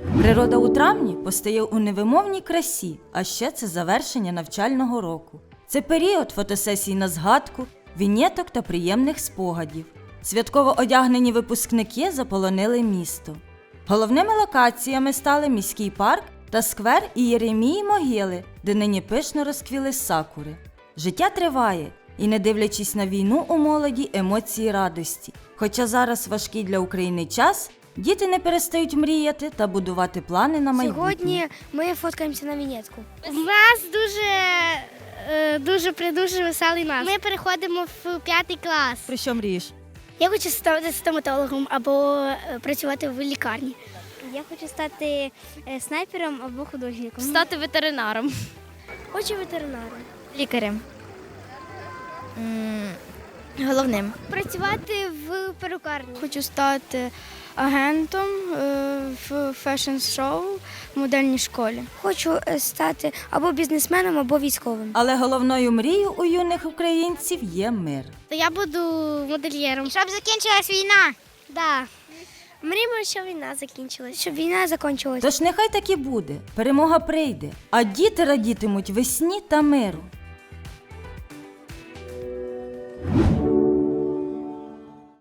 Природа у травні постає у невимовній красі, а ще це завершення навчального року. Це період фотосесій на згадку, вінєток та приємних спогадів. Святково одягнені випускники заполонили місто. Головними локаціями стали міський парк та сквер і Єремії могили, де нині пишно розквіли сакури. Життя триває, і не дивлячись на війну у молоді, емоції радості. Хоча зараз важкий для України час, діти не перестають мріяти та будувати плани на майбутнє. Сьогодні ми фоткаємося на Вінецьку. У нас дуже, е, дуже придуже веселий нас. Ми переходимо в п'ятий клас. Про що мрієш? Я хочу стати стоматологом або е, працювати в лікарні. Я хочу стати е, снайпером або художником. Стати ветеринаром. Хочу ветеринаром. Лікарем. Головним. Працювати в перукарні. Хочу стати агентом е, в фешн-шоу в модельній школі. Хочу е, стати або бізнесменом, або військовим. Але головною мрією у юних українців є мир. То я буду модельєром. Щоб закінчилась війна. Да. Мріємо, щоб війна закінчилась. Щоб війна закінчилась. Тож нехай так і буде, перемога прийде, а діти радітимуть весні та миру.